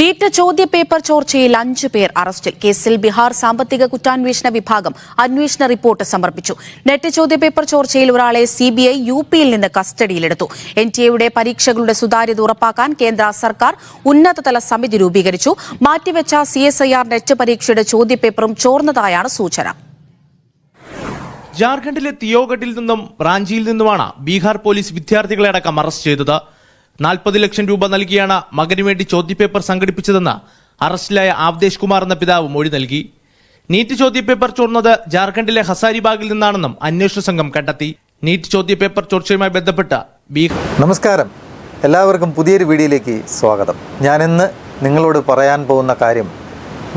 NEET ചോദ്യപേപ്പർ ചോർച്ചയിൽ അഞ്ചു പേർ അറസ്റ്റിൽ. കേസിൽ ബീഹാർ സാമ്പത്തിക കുറ്റാന്വേഷണ വിഭാഗം അന്വേഷണ റിപ്പോർട്ട് സമർപ്പിച്ചു. നെറ്റ് ചോദ്യപേപ്പർ ചോർച്ചയിൽ ഒരാളെ സിബിഐ യു പിയിൽ നിന്ന് കസ്റ്റഡിയിലെടുത്തു. എൻ ടി എയുടെ പരീക്ഷകളുടെ സുതാര്യത ഉറപ്പാക്കാൻ കേന്ദ്ര സർക്കാർ ഉന്നതതല സമിതി രൂപീകരിച്ചു. മാറ്റിവെച്ച C S I R NET പരീക്ഷയുടെ ചോദ്യപേപ്പറും ചോർന്നതായാണ് സൂചന. ജാർഖണ്ഡിലെ തിയോഗഡിൽ നിന്നും റാഞ്ചിയിൽ നിന്നുമാണ് ബീഹാർ പോലീസ് വിദ്യാർത്ഥികളെ അടക്കം അറസ്റ്റ് ചെയ്തത്. നാൽപ്പത് ലക്ഷം രൂപ നൽകിയാണ് മകനു വേണ്ടി ചോദ്യപേപ്പർ സംഘടിപ്പിച്ചതെന്ന് അറസ്റ്റിലായ ആവ്ദേശ് കുമാർ എന്ന പിതാവ് മൊഴി നൽകി. നീറ്റ് ചോദ്യപേപ്പർ ചോർന്നത് ജാർഖണ്ഡിലെ ഹസാരിബാഗിൽ നിന്നാണെന്നും അന്വേഷണ സംഘം കണ്ടെത്തി. നീറ്റ് ചോദ്യപേപ്പർ ചോർച്ചയുമായി ബന്ധപ്പെട്ട ബീഹാർ നമസ്കാരം. എല്ലാവർക്കും പുതിയൊരു വീഡിയോയിലേക്ക് സ്വാഗതം. ഞാനിന്ന് നിങ്ങളോട് പറയാൻ പോകുന്ന കാര്യം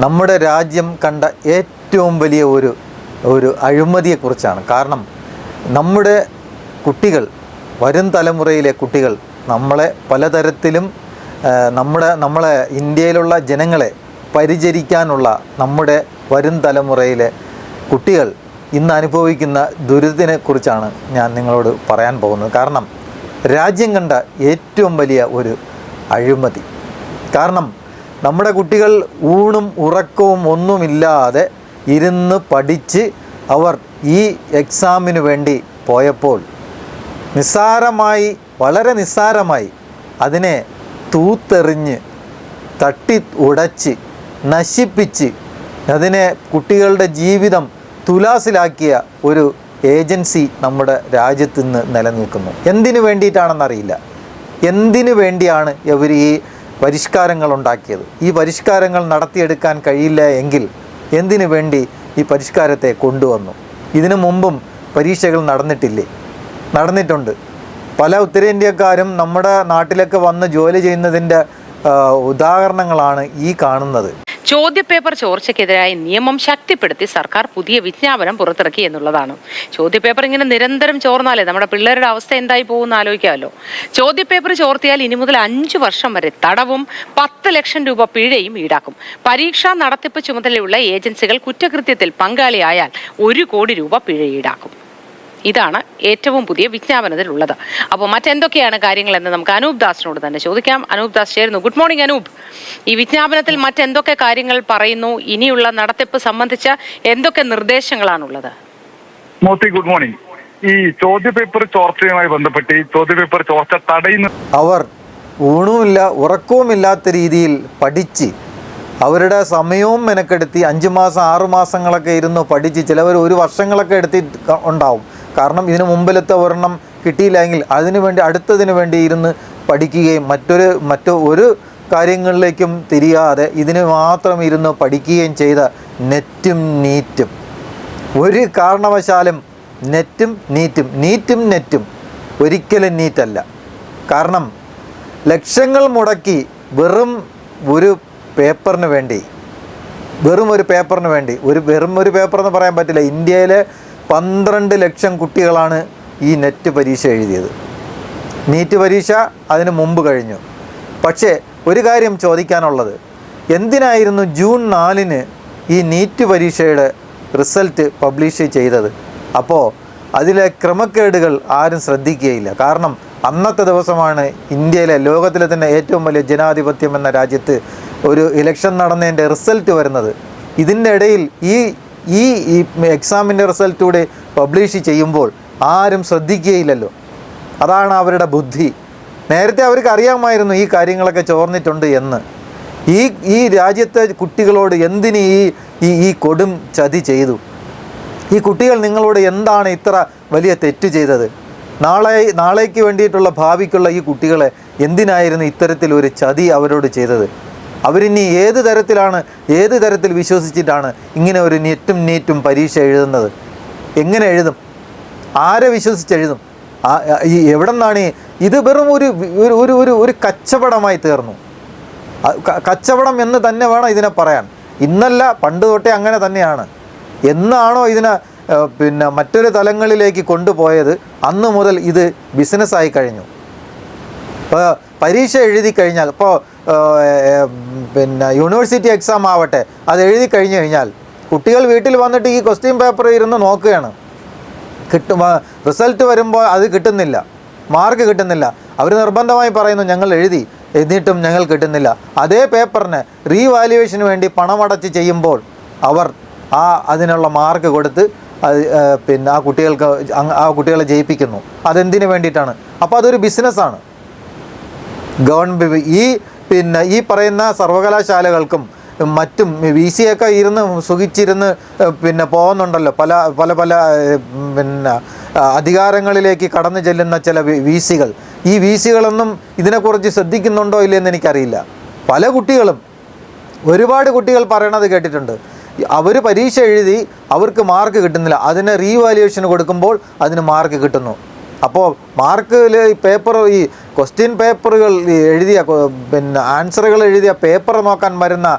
നമ്മുടെ രാജ്യം കണ്ട ഏറ്റവും വലിയ ഒരു ഒരു അഴിമതിയെക്കുറിച്ചാണ്. കാരണം നമ്മുടെ കുട്ടികൾ വരും തലമുറയിലെ കുട്ടികൾ നമ്മളെ പലതരത്തിലും നമ്മുടെ നമ്മളെ ഇന്ത്യയിലുള്ള ജനങ്ങളെ പരിചരിക്കാനുള്ള നമ്മുടെ വരും തലമുറയിലെ കുട്ടികൾ ഇന്ന് അനുഭവിക്കുന്ന ദുരിതത്തിനെ കുറിച്ചാണ് ഞാൻ നിങ്ങളോട് പറയാൻ പോകുന്നത്. കാരണം രാജ്യം കണ്ട ഏറ്റവും വലിയ ഒരു അഴിമതി. കാരണം നമ്മുടെ കുട്ടികൾ ഊണും ഉറക്കവും ഒന്നുമില്ലാതെ ഇരുന്ന് പഠിച്ച് അവർ ഈ എക്സാമിന് വേണ്ടി പോയപ്പോൾ നിസ്സാരമായി വളരെ നിസ്സാരമായി അതിനെ തൂത്തെറിഞ്ഞ് തട്ടി ഉടച്ച് നശിപ്പിച്ച് അതിനെ കുട്ടികളുടെ ജീവിതം തുലാസിലാക്കിയ ഒരു ഏജൻസി നമ്മുടെ രാജ്യത്ത് നിന്ന് നിലനിൽക്കുന്നു. എന്തിനു വേണ്ടിയിട്ടാണെന്നറിയില്ല. എന്തിനു വേണ്ടിയാണ് ഇവർ ഈ പരിഷ്കാരങ്ങൾ ഉണ്ടാക്കിയത്? ഈ പരിഷ്കാരങ്ങൾ നടത്തിയെടുക്കാൻ കഴിയില്ല എങ്കിൽ എന്തിനു വേണ്ടി ഈ പരിഷ്കാരത്തെ കൊണ്ടുവന്നു? ഇതിനു മുമ്പും പരീക്ഷകൾ നടന്നിട്ടില്ലേ? നടന്നിട്ടുണ്ട്. പല ഉത്തരേന്ത്യക്കാരും നമ്മുടെ നാട്ടിലൊക്കെ വന്ന് ജോലി ചെയ്യുന്നതിന്റെ ഉദാഹരണങ്ങളാണ് ഈ കാണുന്നത്. ചോദ്യപേപ്പർ ചോർച്ചയ്ക്കെതിരായ നിയമം ശക്തിപ്പെടുത്തി സർക്കാർ പുതിയ വിജ്ഞാപനം പുറത്തിറക്കി എന്നുള്ളതാണ്. ചോദ്യപേപ്പർ ഇങ്ങനെ നിരന്തരം ചോർന്നാലേ നമ്മുടെ പിള്ളേരുടെ അവസ്ഥ എന്തായി പോകുമെന്ന് ആലോചിക്കാമല്ലോ. ചോദ്യപേപ്പർ ചോർത്തിയാൽ ഇനി മുതൽ അഞ്ചു വർഷം വരെ തടവും പത്ത് ലക്ഷം രൂപ പിഴയും ഈടാക്കും. പരീക്ഷാ നടത്തിപ്പ് ചുമതലയുള്ള ഏജൻസികൾ കുറ്റകൃത്യത്തിൽ പങ്കാളിയായാൽ ഒരു കോടി രൂപ പിഴ ഈടാക്കും. ഇതാണ് ഏറ്റവും പുതിയ വിജ്ഞാപനത്തിലുള്ളത്. അപ്പോൾ മറ്റെന്തൊക്കെയാണ് കാര്യങ്ങളെന്ന് നമുക്ക് അനൂപ് ദാസിനോട് തന്നെ ചോദിക്കാം. അനൂപ് ദാസ് ചേരുന്നു. Good morning Anoop. ഈ വിജ്ഞാപനത്തിൽ മറ്റെന്തൊക്കെ കാര്യങ്ങൾ പറയുന്നു? ഇനിയുള്ള നടത്തിപ്പ് സംബന്ധിച്ച എന്തൊക്കെ നിർദ്ദേശങ്ങളാണുള്ളത്? മോത്തി ഗുഡ് മോർണിംഗ് ഈ ചോദ്യപേപ്പർ ചോർച്ചയുമായി ബന്ധപ്പെട്ട് ഈ ചോദ്യപേപ്പർ ചോർച്ച തടയുന്ന അവർ ഊണുമില്ല ഉറക്കവുമില്ലാത്ത രീതിയിൽ പഠിച്ച് അവരുടെ സമയവും മെനക്കെടുത്തി അഞ്ച് മാസം ആറു മാസങ്ങളൊക്കെ ഇരുന്ന് പഠിച്ച് ചിലവർ ഒരു വർഷങ്ങളൊക്കെ എടുത്തി ഉണ്ടാവും. കാരണം ഇതിന് മുമ്പിലത്തെ ഒരെണ്ണം കിട്ടിയില്ലെങ്കിൽ അതിനു വേണ്ടി അടുത്തതിന് വേണ്ടി ഇരുന്ന് പഠിക്കുകയും മറ്റൊരു മറ്റു ഒരു കാര്യങ്ങളിലേക്കും തിരിയാതെ ഇതിന് മാത്രം ഇരുന്ന് പഠിക്കുകയും ചെയ്ത നെറ്റും നീറ്റും. ഒരു കാരണവശാലും നെറ്റും നീറ്റും നീറ്റും നെറ്റും ഒരിക്കലും നീറ്റല്ല. കാരണം ലക്ഷങ്ങൾ മുടക്കി വെറും ഒരു പേപ്പറിന് വേണ്ടി വെറും ഒരു പേപ്പറിന് വേണ്ടി ഒരു വെറും ഒരു പേപ്പർ എന്ന് പറയാൻ പറ്റില്ല ഇന്ത്യയിലെ പന്ത്രണ്ട് ലക്ഷം കുട്ടികളാണ് ഈ നെറ്റ് പരീക്ഷ എഴുതിയത്. നീറ്റ് പരീക്ഷ അതിന് മുമ്പ് കഴിഞ്ഞു. പക്ഷേ ഒരു കാര്യം ചോദിക്കാനുള്ളത് എന്തിനായിരുന്നു ജൂൺ നാലിന് ഈ നീറ്റ് പരീക്ഷയുടെ റിസൾട്ട് പബ്ലിഷ് ചെയ്തത്? അപ്പോൾ അതിലെ ക്രമക്കേടുകൾ ആരും ശ്രദ്ധിക്കുകയില്ല. കാരണം അന്നത്തെ ദിവസമാണ് ഇന്ത്യയിലെ ലോകത്തിലെ തന്നെ ഏറ്റവും വലിയ ജനാധിപത്യം എന്ന രാജ്യത്ത് ഒരു ഇലക്ഷൻ നടന്നതിന്റെ റിസൾട്ട് വരുന്നത്. ഇതിന്റെ ഇടയിൽ ഈ ഈ എക്സാമിന്റെ റിസൾട്ട് കൂടെ പബ്ലിഷ് ചെയ്യുമ്പോൾ ആരും ശ്രദ്ധിക്കുകയില്ലല്ലോ. അതാണ് അവരുടെ ബുദ്ധി. നേരത്തെ അവർക്ക് അറിയാമായിരുന്നു ഈ കാര്യങ്ങളൊക്കെ ചോർന്നിട്ടുണ്ട് എന്ന്. ഈ ഈ രാജ്യത്തെ കുട്ടികളോട് എന്തിന് ഈ ഈ ഈ കൊടും ചതി ചെയ്തു? ഈ കുട്ടികൾ നിങ്ങളോട് എന്താണ് ഇത്ര വലിയ തെറ്റ് ചെയ്തത്? നാളെ നാളേക്ക് വേണ്ടിയിട്ടുള്ള ഭാവിക്കുള്ള ഈ കുട്ടികളെ എന്തിനായിരുന്നു ഇത്തരത്തിലൊരു ചതി അവരോട് ചെയ്തത്? അവരിനി ഏത് തരത്തിലാണ് ഏത് തരത്തിൽ വിശ്വസിച്ചിട്ടാണ് ഇങ്ങനെ ഒരു നെറ്റും നീറ്റും പരീക്ഷ എഴുതുന്നത്? എങ്ങനെ എഴുതും? ആരെ വിശ്വസിച്ചെഴുതും ഈ എവിടെ നിന്നാണ് ഇത് വെറും ഒരു ഒരു ഒരു ഒരു കച്ചവടമായി തീർന്നു. കച്ചവടം എന്ന് തന്നെ വേണം ഇതിനെ പറയാൻ. ഇന്നല്ല പണ്ട് തൊട്ടേ അങ്ങനെ തന്നെയാണ്. എന്നാണോ ഇതിനെ പിന്നെ മറ്റൊരു തലങ്ങളിലേക്ക് കൊണ്ടുപോയത്? അന്ന് മുതൽ ഇത് ബിസിനസ്സായി കഴിഞ്ഞു. ഇപ്പോൾ പരീക്ഷ എഴുതി കഴിഞ്ഞാൽ ഇപ്പോൾ പിന്നെ യൂണിവേഴ്സിറ്റി എക്സാം ആവട്ടെ. അത് എഴുതി കഴിഞ്ഞു കഴിഞ്ഞാൽ കുട്ടികൾ വീട്ടിൽ വന്നിട്ട് ഈ ക്വസ്റ്റ്യൻ പേപ്പർ ഇരുന്ന് നോക്കുകയാണ്. കിട്ടും റിസൾട്ട് വരുമ്പോൾ അത് കിട്ടുന്നില്ല. മാർക്ക് കിട്ടുന്നില്ല. അവർ നിർബന്ധമായി പറയുന്നു ഞങ്ങൾ എഴുതി. എന്നിട്ടും ഞങ്ങൾ കിട്ടുന്നില്ല. അതേ പേപ്പറിന് റീവാലുവേഷന് വേണ്ടി പണമടച്ച് ചെയ്യുമ്പോൾ അവർ ആ അതിനുള്ള മാർക്ക് കൊടുത്ത് പിന്നെ ആ കുട്ടികൾക്ക് ആ കുട്ടികളെ ജയിപ്പിക്കുന്നു. അതെന്തിനു വേണ്ടിയിട്ടാണ്? അപ്പോൾ അതൊരു ബിസിനസ്സാണ് ഗവൺമെന്റ് ഈ പിന്നെ ഈ പറയുന്ന സർവകലാശാലകൾക്കും മറ്റും വി സി ഒക്കെ ഇരുന്ന് സുഖിച്ചിരുന്ന് പിന്നെ പോകുന്നുണ്ടല്ലോ. പല പല പല പിന്നെ അധികാരങ്ങളിലേക്ക് കടന്നു ചെല്ലുന്ന ചില വി സികൾ ഈ വി സികളൊന്നും ഇതിനെക്കുറിച്ച് ശ്രദ്ധിക്കുന്നുണ്ടോ ഇല്ലയെന്ന് എനിക്കറിയില്ല. പല കുട്ടികളും ഒരുപാട് കുട്ടികൾ പറയണത് കേട്ടിട്ടുണ്ട്. അവർ പരീക്ഷ എഴുതി അവർക്ക് മാർക്ക് കിട്ടുന്നില്ല. അതിന് റീവാലുവേഷൻ കൊടുക്കുമ്പോൾ അതിന് മാർക്ക് കിട്ടുന്നു. അപ്പോൾ മാർക്കിൽ ഈ പേപ്പർ ഈ ക്വസ്റ്റ്യൻ പേപ്പറുകൾ എഴുതിയ പിന്നെ ആൻസറുകൾ എഴുതിയ പേപ്പർ നോക്കാൻ വരുന്ന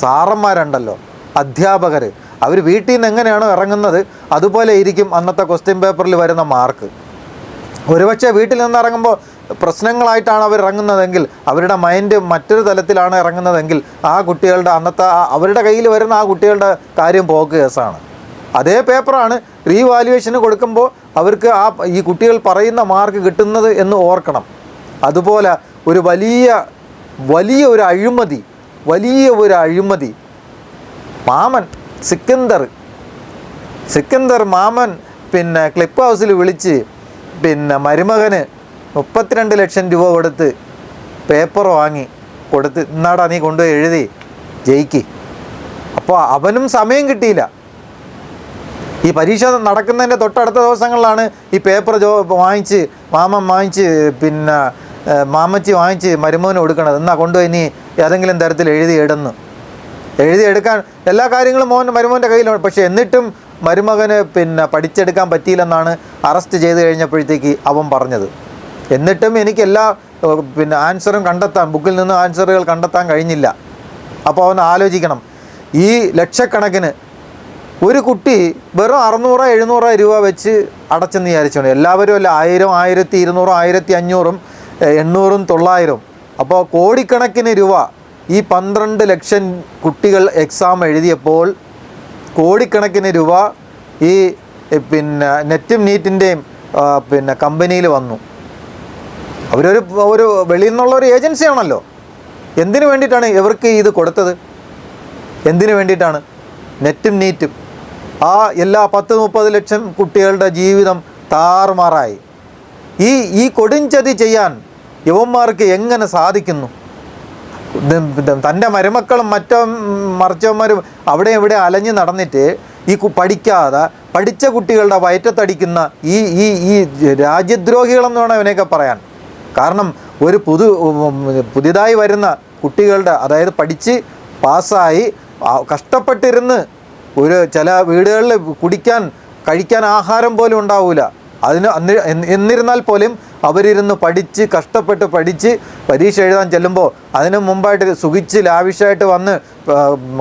സാറന്മാരുണ്ടല്ലോ അധ്യാപകർ അവർ വീട്ടിൽ നിന്ന് എങ്ങനെയാണോ ഇറങ്ങുന്നത് അതുപോലെ ഇരിക്കും അന്നത്തെ ക്വസ്റ്റ്യൻ പേപ്പറിൽ വരുന്ന മാർക്ക്. ഒരുപക്ഷെ വീട്ടിൽ നിന്ന് ഇറങ്ങുമ്പോൾ പ്രശ്നങ്ങളായിട്ടാണ് അവർ ഇറങ്ങുന്നതെങ്കിൽ അവരുടെ മൈൻഡ് മറ്റൊരു തലത്തിലാണ് ഇറങ്ങുന്നതെങ്കിൽ ആ കുട്ടികളുടെ അന്നത്തെ അവരുടെ കയ്യിൽ വരുന്ന ആ കുട്ടികളുടെ കാര്യം പോക്ക് കേസാണ്. അതേ പേപ്പറാണ് റീവാലുവേഷന് കൊടുക്കുമ്പോൾ അവർക്ക് ആ ഈ കുട്ടികൾ പറയുന്ന മാർക്ക് കിട്ടുന്നത് എന്ന് ഓർക്കണം. അതുപോലെ ഒരു വലിയ വലിയ ഒരു അഴിമതി വലിയ ഒരു അഴിമതി. മാമൻ സിക്കന്ദർ സിക്കന്ദർ മാമൻ പിന്നെ ക്ലിപ്പ് ഹൗസിൽ വിളിച്ച് പിന്നെ മരുമകന് മുപ്പത്തിരണ്ട് ലക്ഷം രൂപ കൊടുത്ത് പേപ്പർ വാങ്ങി കൊടുത്ത് ഇന്നാടാ നീ കൊണ്ടുപോയി എഴുതി ജയിക്ക്. അപ്പോൾ അവനും സമയം കിട്ടിയില്ല. ഈ പരീക്ഷ നടക്കുന്നതിന്റെ തൊട്ടടുത്ത ദിവസങ്ങളിലാണ് ഈ പേപ്പർ ജോ വാങ്ങിച്ച് മാമൻ വാങ്ങിച്ച് പിന്നെ മാമച്ചി വാങ്ങിച്ച് മരുമോന് കൊടുക്കണത്. എന്നാ കൊണ്ടുപോയി നീ ഏതെങ്കിലും തരത്തിൽ എഴുതി ഇടുന്നു. എഴുതി എടുക്കാൻ എല്ലാ കാര്യങ്ങളും മോൻ മരുമോന്റെ കയ്യിലുണ്ട്. പക്ഷേ എന്നിട്ടും മരുമകന് പിന്നെ പഠിച്ചെടുക്കാൻ പറ്റിയില്ലെന്നാണ് അറസ്റ്റ് ചെയ്ത് കഴിഞ്ഞപ്പോഴത്തേക്ക് അവൻ പറഞ്ഞത്. എന്നിട്ടും എനിക്ക് എല്ലാ പിന്നെ ആൻസറും കണ്ടെത്താൻ ബുക്കിൽ നിന്ന് ആൻസറുകൾ കണ്ടെത്താൻ കഴിഞ്ഞില്ല. അപ്പോൾ അവൻ ആലോചിക്കണം. ഈ ലക്ഷക്കണക്കിന് ഒരു കുട്ടി വെറും അറുന്നൂറോ എഴുന്നൂറോ രൂപ വെച്ച് അടച്ചെന്ന് വിചാരിച്ചോണ്ട് എല്ലാവരും അല്ല ആയിരം ആയിരത്തി ഇരുന്നൂറും ആയിരത്തി അഞ്ഞൂറും എണ്ണൂറും തൊള്ളായിരം. അപ്പോൾ കോടിക്കണക്കിന് രൂപ ഈ പന്ത്രണ്ട് ലക്ഷം കുട്ടികൾ എക്സാം എഴുതിയപ്പോൾ കോടിക്കണക്കിന് രൂപ ഈ പിന്നെ നെറ്റും നീറ്റിന്റെയും പിന്നെ കമ്പനിയിൽ വന്നു. അവരൊരു ഒരു വെളിയിൽ നിന്നുള്ള ഒരു ഏജൻസിയാണല്ലോ എന്തിനു വേണ്ടിയിട്ടാണ് ഇവർക്ക് ഇത് കൊടുത്തത്? എന്തിനു വേണ്ടിയിട്ടാണ്? നെറ്റും നീറ്റും. ആ എല്ലാ പത്ത് മുപ്പത് ലക്ഷം കുട്ടികളുടെ ജീവിതം താറുമാറായി. ഈ ഈ കൊടുംചതി ചെയ്യാൻ യുവന്മാർക്ക് എങ്ങനെ സാധിക്കുന്നു? തന്റെ മരുമക്കളും മറ്റോ മറിച്ചവന്മാരും അവിടെ ഇവിടെ അലഞ്ഞു നടന്നിട്ട് ഈ പഠിക്കാതെ പഠിച്ച കുട്ടികളുടെ വയറ്റത്തടിക്കുന്ന ഈ ഈ ഈ രാജ്യദ്രോഹികളെന്ന് വേണം ഇവനെയൊക്കെ പറയാൻ. കാരണം ഒരു പുതു പുതിയതായി വരുന്ന കുട്ടികളുടെ അതായത് പഠിച്ച് പാസ്സായി കഷ്ടപ്പെട്ടിരുന്ന് ഒരു ചില വീടുകളിൽ കുടിക്കാൻ കഴിക്കാൻ ആഹാരം പോലും ഉണ്ടാവില്ല അതിന് എന്നിരുന്നാൽ പോലും അവരിരുന്ന് പഠിച്ച് കഷ്ടപ്പെട്ട് പഠിച്ച് പരീക്ഷ എഴുതാൻ ചെല്ലുമ്പോൾ അതിന് മുമ്പായിട്ട് സുഖിച്ച് ലാവിഷായിട്ട് വന്ന്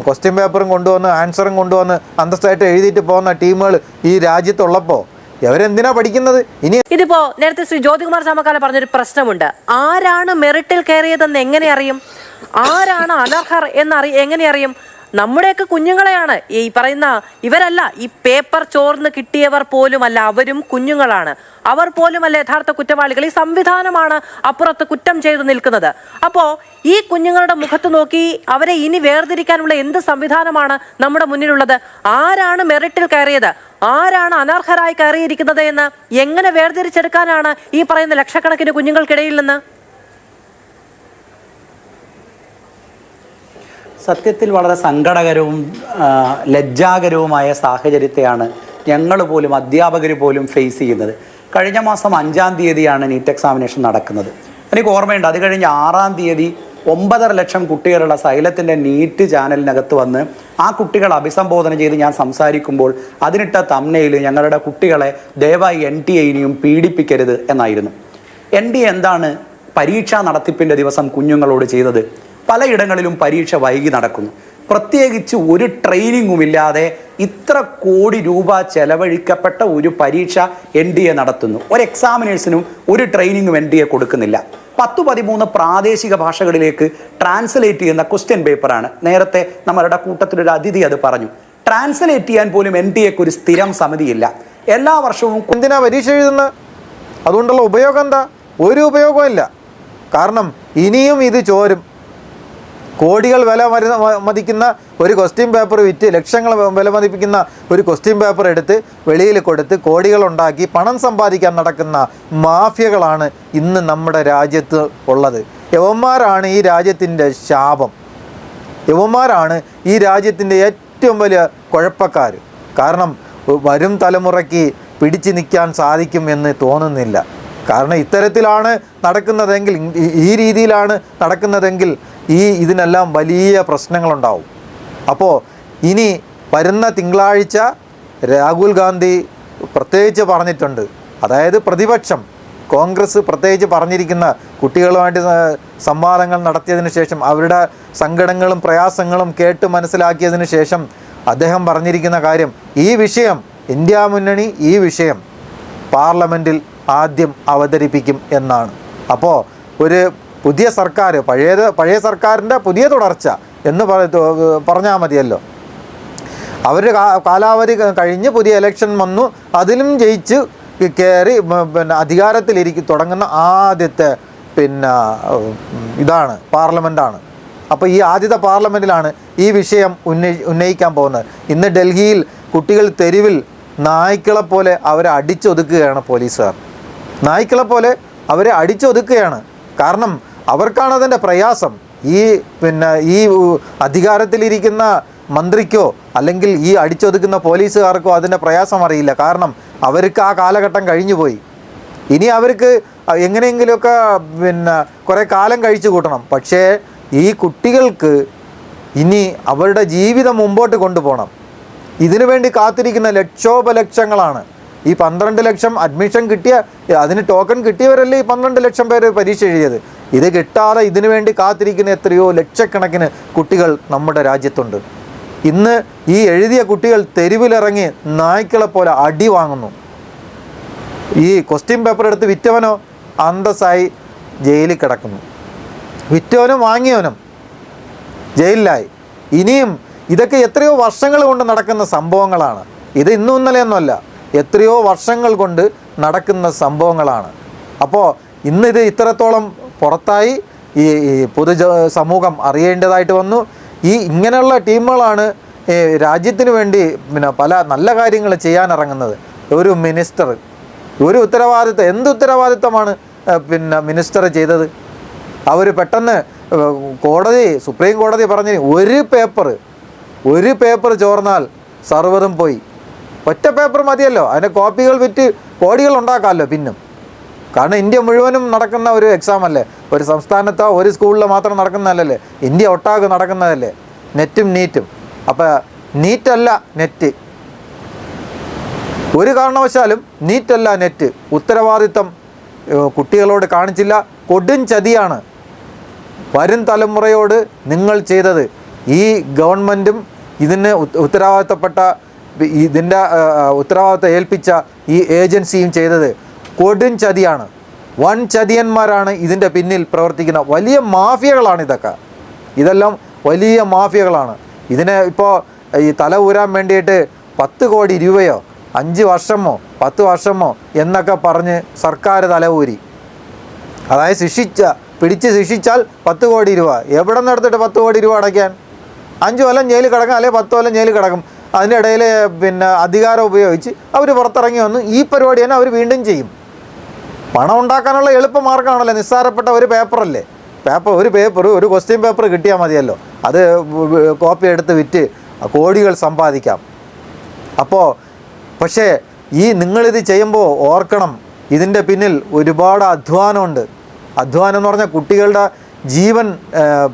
ക്വസ്റ്റ്യൻ പേപ്പറും കൊണ്ടുവന്ന് ആൻസറും കൊണ്ടുവന്ന് അന്തസ്സായിട്ട് എഴുതിയിട്ട് പോകുന്ന ടീമുകൾ ഈ രാജ്യത്തുള്ളപ്പോൾ ഇവരെന്തിനാ പഠിക്കുന്നത്? ഇനി ഇതിപ്പോ നേരത്തെ ശ്രീ ജ്യോതികുമാർ ചാമക്കാല പറഞ്ഞൊരു പ്രശ്നമുണ്ട്. ആരാണ് മെറിറ്റിൽ കയറിയതെന്ന് എങ്ങനെ അറിയും? ആരാണ് അനർഹർ എന്നറി എങ്ങനെ അറിയും? നമ്മുടെയൊക്കെ കുഞ്ഞുങ്ങളെയാണ്. ഈ പറയുന്ന ഇവരല്ല ഈ പേപ്പർ ചോർന്ന് കിട്ടിയവർ പോലുമല്ല അവരും കുഞ്ഞുങ്ങളാണ്. അവർ പോലുമല്ല യഥാർത്ഥ കുറ്റവാളികൾ. ഈ സംവിധാനമാണ് അപ്പുറത്ത് കുറ്റം ചെയ്തു നിൽക്കുന്നത്. അപ്പോ ഈ കുഞ്ഞുങ്ങളുടെ മുഖത്ത് നോക്കി അവരെ ഇനി വേർതിരിക്കാനുള്ള എന്ത് സംവിധാനമാണ് നമ്മുടെ മുന്നിലുള്ളത്? ആരാണ് മെറിറ്റിൽ കയറിയത്? ആരാണ് അനർഹരായി കയറിയിരിക്കുന്നത് എന്ന് എങ്ങനെ വേർതിരിച്ചെടുക്കാനാണ് ഈ പറയുന്ന ലക്ഷക്കണക്കിന് കുഞ്ഞുങ്ങൾക്കിടയിൽ നിന്ന്? സത്യത്തിൽ വളരെ സങ്കടകരവും ലജ്ജാകരവുമായ സാഹചര്യത്തെയാണ് ഞങ്ങൾ പോലും അധ്യാപകർ പോലും ഫേസ് ചെയ്യുന്നത്. കഴിഞ്ഞ മാസം അഞ്ചാം തീയതിയാണ് നീറ്റ് എക്സാമിനേഷൻ നടക്കുന്നത്. എനിക്ക് ഓർമ്മയുണ്ട് അത് കഴിഞ്ഞ് ആറാം തീയതി ഒമ്പതര ലക്ഷം കുട്ടികളുള്ള സൈലത്തിന്റെ നീറ്റ് ചാനലിനകത്ത് വന്ന് ആ കുട്ടികളെ അഭിസംബോധന ചെയ്ത് ഞാൻ സംസാരിക്കുമ്പോൾ അതിനിട്ട തമ്മയിൽ ഞങ്ങളുടെ കുട്ടികളെ ദയവായി എൻ ടി എയിനെയും പീഡിപ്പിക്കരുത് എന്നായിരുന്നു. എൻ ഡി എന്താണ് പരീക്ഷാ നടത്തിപ്പിന്റെ ദിവസം കുഞ്ഞുങ്ങളോട് ചെയ്തത്? പലയിടങ്ങളിലും പരീക്ഷ വൈകി നടക്കുന്നു. പ്രത്യേകിച്ച് ഒരു ട്രെയിനിങ്ങും ഇല്ലാതെ ഇത്ര കോടി രൂപ ചെലവഴിക്കപ്പെട്ട ഒരു പരീക്ഷ എൻ ഡി എ നടത്തുന്നു. ഒരു എക്സാമിനേഴ്സിനും ഒരു ട്രെയിനിങ്ങും എൻ ഡി എ കൊടുക്കുന്നില്ല. പത്ത് പതിമൂന്ന് പ്രാദേശിക ഭാഷകളിലേക്ക് ട്രാൻസ്ലേറ്റ് ചെയ്യുന്ന ക്വസ്റ്റ്യൻ പേപ്പറാണ്. നേരത്തെ നമ്മളുടെ കൂട്ടത്തിലൊരു അതിഥി അത് പറഞ്ഞു. ട്രാൻസ്ലേറ്റ് ചെയ്യാൻ പോലും എൻ ഡി എക്ക് ഒരു സ്ഥിരം സമിതിയില്ല. എല്ലാ വർഷവും എന്തിനാ പരീക്ഷ എഴുതുന്ന? അതുകൊണ്ടുള്ള ഉപയോഗം എന്താ? ഒരു ഉപയോഗമില്ല കാരണം ഇനിയും ഇത് ചോരും. കോടികൾ വില മരുന്ന മതിക്കുന്ന ഒരു ക്വസ്റ്റ്യൻ പേപ്പർ വിറ്റ് ലക്ഷങ്ങൾ വില മതിപ്പിക്കുന്ന ഒരു ക്വസ്റ്റ്യൻ പേപ്പർ എടുത്ത് വെളിയിൽ കൊടുത്ത് കോടികൾ ഉണ്ടാക്കി പണം സമ്പാദിക്കാൻ നടക്കുന്ന മാഫിയകളാണ് ഇന്ന് നമ്മുടെ രാജ്യത്ത് ഉള്ളത്. യവന്മാരാണ് ഈ രാജ്യത്തിന്റെ ശാപം. യവന്മാരാണ് ഈ രാജ്യത്തിന്റെ ഏറ്റവും വലിയ കുഴപ്പക്കാർ. കാരണം വരും തലമുറയ്ക്ക് പിടിച്ചു നിൽക്കാൻ സാധിക്കും എന്ന് തോന്നുന്നില്ല. കാരണം ഇത്തരത്തിലാണ് നടക്കുന്നതെങ്കിൽ ഈ- രീതിയിലാണ് നടക്കുന്നതെങ്കിൽ ഈ ഇതിനെല്ലാം വലിയ പ്രശ്നങ്ങളുണ്ടാവും. അപ്പോൾ ഇനി വരുന്ന തിങ്കളാഴ്ച രാഹുൽ ഗാന്ധി പ്രത്യേകിച്ച് പറഞ്ഞിട്ടുണ്ട്. അതായത് പ്രതിപക്ഷം കോൺഗ്രസ് പ്രത്യേകിച്ച് പറഞ്ഞിരിക്കുന്ന കുട്ടികളുമായിട്ട് സംവാദങ്ങൾ നടത്തിയതിനു ശേഷം അവരുടെ സങ്കടങ്ങളും പ്രയാസങ്ങളും കേട്ട് മനസ്സിലാക്കിയതിനു ശേഷം അദ്ദേഹം പറഞ്ഞിരിക്കുന്ന കാര്യം ഈ വിഷയം ഇന്ത്യ മുന്നണി ഈ വിഷയം പാർലമെന്റിൽ ആദ്യം അവതരിപ്പിക്കും എന്നാണ്. അപ്പോൾ ഒരു പുതിയ സർക്കാർ പഴയത് പഴയ സർക്കാരിന്റെ പുതിയ തുടർച്ച എന്ന് പറഞ്ഞാൽ മതിയല്ലോ. അവർ കാലാവധി കഴിഞ്ഞ് പുതിയ ഇലക്ഷൻ വന്നു. അതിലും ജയിച്ച് കയറി പിന്നെ അധികാരത്തിലിരിക്കും തുടങ്ങുന്ന ആദ്യത്തെ പിന്നെ ഇതാണ് പാർലമെന്റാണ്. അപ്പോൾ ഈ ആദ്യത്തെ പാർലമെന്റിലാണ് ഈ വിഷയം ഉന്നയി ഉന്നയിക്കാൻ പോകുന്നത്. ഇന്ന് ഡൽഹിയിൽ കുട്ടികൾ തെരുവിൽ നായ്ക്കളെ പോലെ അവരെ അടിച്ചൊതുക്കുകയാണ് പോലീസുകാർ. നായ്ക്കളെ പോലെ അവരെ അടിച്ചൊതുക്കുകയാണ്. കാരണം അവർക്കാണ് അതിന്റെ പ്രയാസം. ഈ പിന്നെ ഈ അധികാരത്തിലിരിക്കുന്ന മന്ത്രിക്കോ അല്ലെങ്കിൽ ഈ അടിച്ചൊതുക്കുന്ന പോലീസുകാർക്കോ അതിന്റെ പ്രയാസം അറിയില്ല. കാരണം അവർക്ക് ആ കാലഘട്ടം കഴിഞ്ഞുപോയി ഇനി അവർക്ക് എങ്ങനെയെങ്കിലുമൊക്കെ പിന്നെ കുറേ കാലം കഴിച്ചു കൂട്ടണം. പക്ഷേ ഈ കുട്ടികൾക്ക് ഇനി അവരുടെ ജീവിതം മുമ്പോട്ട് കൊണ്ടുപോകണം. ഇതിനു വേണ്ടി കാത്തിരിക്കുന്ന ലക്ഷോപലക്ഷങ്ങളാണ്. ഈ പന്ത്രണ്ട് ലക്ഷം അഡ്മിഷൻ കിട്ടിയ അതിന് ടോക്കൺ കിട്ടിയവരല്ലേ ഈ പന്ത്രണ്ട് ലക്ഷം പേര് പരീക്ഷ എഴുതിയത്? ഇത് കിട്ടാതെ ഇതിനു വേണ്ടി കാത്തിരിക്കുന്ന എത്രയോ ലക്ഷക്കണക്കിന് കുട്ടികൾ നമ്മുടെ രാജ്യത്തുണ്ട്. ഇന്ന് ഈ എഴുതിയ കുട്ടികൾ തെരുവിലിറങ്ങി നായ്ക്കളെ പോലെ അടി വാങ്ങുന്നു. ഈ ക്വസ്റ്റ്യൻ പേപ്പർ എടുത്ത് വിറ്റവനോ അന്തസ്സായി ജയിലിൽ കിടക്കുന്നു. വിറ്റവനും വാങ്ങിയവനും ജയിലിലായി. ഇനിയും ഇതൊക്കെ എത്രയോ വർഷങ്ങൾ കൊണ്ട് നടക്കുന്ന സംഭവങ്ങളാണ്. ഇത് ഇന്നും ഇന്നലെയൊന്നുമല്ല എത്രയോ വർഷങ്ങൾ കൊണ്ട് നടക്കുന്ന സംഭവങ്ങളാണ്. അപ്പോൾ ഇന്നിത് ഇത്രത്തോളം പുറത്തായി ഈ പൊതു സമൂഹം അറിയേണ്ടതായിട്ട് വന്നു. ഈ ഇങ്ങനെയുള്ള ടീമുകളാണ് രാജ്യത്തിന് വേണ്ടി പിന്നെ പല നല്ല കാര്യങ്ങൾ ചെയ്യാനിറങ്ങുന്നത്. ഒരു മിനിസ്റ്റർ. ഒരു ഉത്തരവാദിത്തം എന്ത് ഉത്തരവാദിത്തമാണ് പിന്നെ മിനിസ്റ്റർ ചെയ്തത്? അവർ പെട്ടെന്ന് കോടതി സുപ്രീം കോടതി പറഞ്ഞ് ഒരു പേപ്പർ ഒരു പേപ്പർ ചോർന്നാൽ സർവറും പോയി. ഒറ്റ പേപ്പർ മതിയല്ലോ. അതിന്റെ കോപ്പികൾ വിറ്റ് കോടികൾ ഉണ്ടാക്കാമല്ലോ പിന്നും. കാരണം ഇന്ത്യ മുഴുവനും നടക്കുന്ന ഒരു എക്സാം അല്ലേ? ഒരു സംസ്ഥാനത്തോ ഒരു സ്കൂളിലോ മാത്രം നടക്കുന്നതല്ലേ? ഇന്ത്യ ഒട്ടാകെ നടക്കുന്നതല്ലേ? നെറ്റും നീറ്റും. അപ്പോൾ നീറ്റല്ല നെറ്റ് ഒരു കാരണവശാലും നീറ്റല്ല നെറ്റ് ഉത്തരവാദിത്തം കുട്ടികളോട് കാണിച്ചില്ല. കൊടും ചതിയാണ്. വരും തലമുറയോട് നിങ്ങൾ ചെയ്തത്. ഈ ഗവൺമെന്റും ഇതിന് ഉത്ത- ഉത്തരവാദിത്തപ്പെട്ട ഇതിന്റെ ഉത്തരവാദിത്തം ഏൽപ്പിച്ച ഈ ഏജൻസിയും ചെയ്തത്. കൊടും ചതിയാണ്. വൻ ചതിയന്മാരാണ് ഇതിന്റെ പിന്നിൽ പ്രവർത്തിക്കുന്ന വലിയ മാഫിയകളാണ് ഇതൊക്കെ. ഇതെല്ലാം വലിയ മാഫിയകളാണ്. ഇതിനെ ഇപ്പോൾ ഈ തല ഊരാൻ വേണ്ടിയിട്ട് പത്ത് കോടി രൂപയോ അഞ്ച് വർഷമോ പത്ത് വർഷമോ എന്നൊക്കെ പറഞ്ഞ് സർക്കാർ തല ഊരി. അതായത് ശിക്ഷിച്ച പിടിച്ച് ശിക്ഷിച്ചാൽ പത്ത് കോടി രൂപ. എവിടെ നിന്ന് എടുത്തിട്ട് പത്ത് കോടി രൂപ അടയ്ക്കാൻ? അഞ്ച് കൊല്ലം ജയിലിൽ കിടക്കും അല്ലെങ്കിൽ പത്ത് കൊല്ലം ജയിലിൽ കിടക്കും. അതിനിടയിൽ പിന്നെ അധികാരം ഉപയോഗിച്ച് അവർ പുറത്തിറങ്ങി വന്നു ഈ പരിപാടി തന്നെ അവർ വീണ്ടും ചെയ്യും. പണം ഉണ്ടാക്കാനുള്ള എളുപ്പ മാർഗമാണല്ലോ. നിസ്സാരപ്പെട്ട ഒരു പേപ്പറല്ലേ? പേപ്പർ ഒരു പേപ്പർ ഒരു ക്വസ്റ്റ്യൻ പേപ്പർ കിട്ടിയാൽ മതിയല്ലോ. അത് കോപ്പി എടുത്ത് വിറ്റ് കോടികൾ സമ്പാദിക്കാം. അപ്പോൾ പക്ഷേ ഈ നിങ്ങളിത് ചെയ്യുമ്പോൾ ഓർക്കണം ഇതിന്റെ പിന്നിൽ ഒരുപാട് അധ്വാനമുണ്ട്. അധ്വാനം എന്ന് പറഞ്ഞാൽ കുട്ടികളുടെ ജീവൻ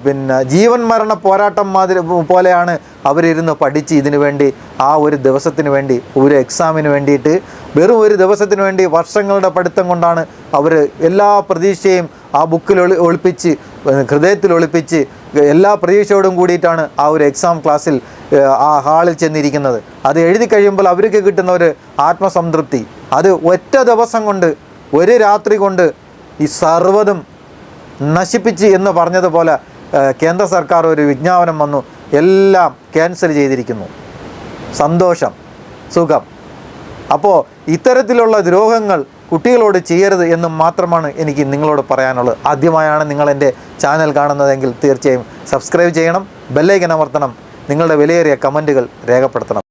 പിന്നെ ജീവൻ മരണ പോരാട്ടം മാതിരി പോലെയാണ് അവരിരുന്ന് പഠിച്ച് ഇതിനു വേണ്ടി ആ ഒരു ദിവസത്തിന് വേണ്ടി ഒരു എക്സാമിന് വേണ്ടിയിട്ട് വെറും ഒരു ദിവസത്തിന് വേണ്ടി വർഷങ്ങളുടെ പഠിത്തം കൊണ്ടാണ് അവർ എല്ലാ പ്രതീക്ഷയും ആ ബുക്കിൽ ഒളി ഒളിപ്പിച്ച് ഹൃദയത്തിൽ ഒളിപ്പിച്ച് എല്ലാ പ്രതീക്ഷയോടും കൂടിയിട്ടാണ് ആ ഒരു എക്സാം ക്ലാസ്സിൽ ആ ഹാളിൽ ചെന്നിരിക്കുന്നത്. അത് എഴുതി കഴിയുമ്പോൾ അവർക്ക് കിട്ടുന്ന ഒരു ആത്മസംതൃപ്തി. അത് ഒറ്റ ദിവസം കൊണ്ട് ഒരു രാത്രി കൊണ്ട് ഈ സർവതും നശിപ്പിച്ച് എന്ന് പറഞ്ഞതുപോലെ കേന്ദ്ര സർക്കാർ ഒരു വിജ്ഞാപനം വന്നു. എല്ലാം ക്യാൻസൽ ചെയ്തിരിക്കുന്നു. സന്തോഷം. സുഖം. അപ്പോൾ ഇത്തരത്തിലുള്ള ദ്രോഹങ്ങൾ കുട്ടികളോട് ചെയ്യരുത് എന്ന് മാത്രമാണ് എനിക്ക് നിങ്ങളോട് പറയാനുള്ളത്. ആദ്യമായാണ് നിങ്ങൾ എന്റെ ചാനൽ കാണുന്നതെങ്കിൽ തീർച്ചയായും സബ്സ്ക്രൈബ് ചെയ്യണം ബെല്ലൈക്കൻ അമർത്തണം നിങ്ങളുടെ വിലയേറിയ കമന്റുകൾ രേഖപ്പെടുത്തണം.